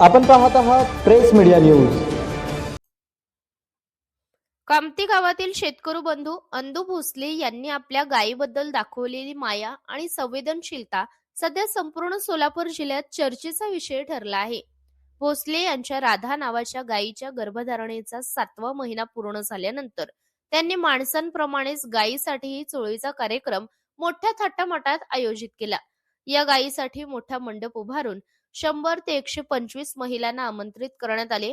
आपण पाहत आहात प्रेस मीडिया न्यूज. कामती गावातील शेतकरी बंधू अंदू भोसले यांनी आपल्या गायीबद्दल दाखवलेली माया आणि संवेदनशीलता सध्या संपूर्ण सोलापूर जिल्ह्यात चर्चेचा विषय ठरला आहे. भोसले यांच्या राधा नावाच्या गायीच्या गर्भधारणेचा सातवा महिना पूर्ण झाल्यानंतर त्यांनी माणसांप्रमाणेच गायीसाठीही चोळीचा कार्यक्रम मोठ्या थाटामाटात आयोजित केला. या गायीसाठी मोठा मंडप उभारून शंभर ते एकशे पंचवीस महिलांना आमंत्रित करण्यात आले.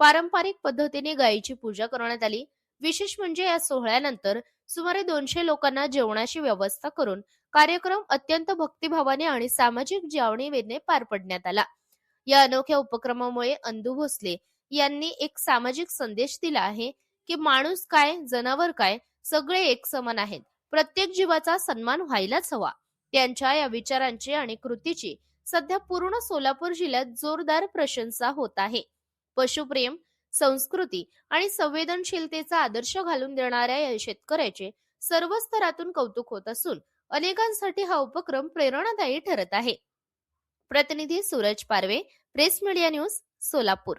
पारंपरिक पद्धतीने गायीची पूजा करण्यात आली. विशेष म्हणजे या सोहळ्यानंतर सुमारे दोनशे लोकांना जेवणाची व्यवस्था करून कार्यक्रम अत्यंत भक्तिभावाने आणि सामाजिक जावणीवेने पार पडण्यात आला. या अनोख्या उपक्रमामुळे अंदू भोसले यांनी एक सामाजिक संदेश दिला आहे की माणूस काय जनावर काय सगळे एक समान आहेत. प्रत्येक जीवाचा सन्मान व्हायलाच हवा. त्यांच्या या विचारांची आणि कृतीची सध्या पूर्ण सोलापूर जिल्ह्यात जोरदार प्रशंसा होत आहे. पशुप्रेम संस्कृती आणि संवेदनशीलतेचा आदर्श घालून देणाऱ्या या शेतकऱ्याचे सर्व स्तरातून कौतुक होत असून अनेकांसाठी हा उपक्रम प्रेरणादायी ठरत आहे. प्रतिनिधी Suraj Parve press media news Solapur.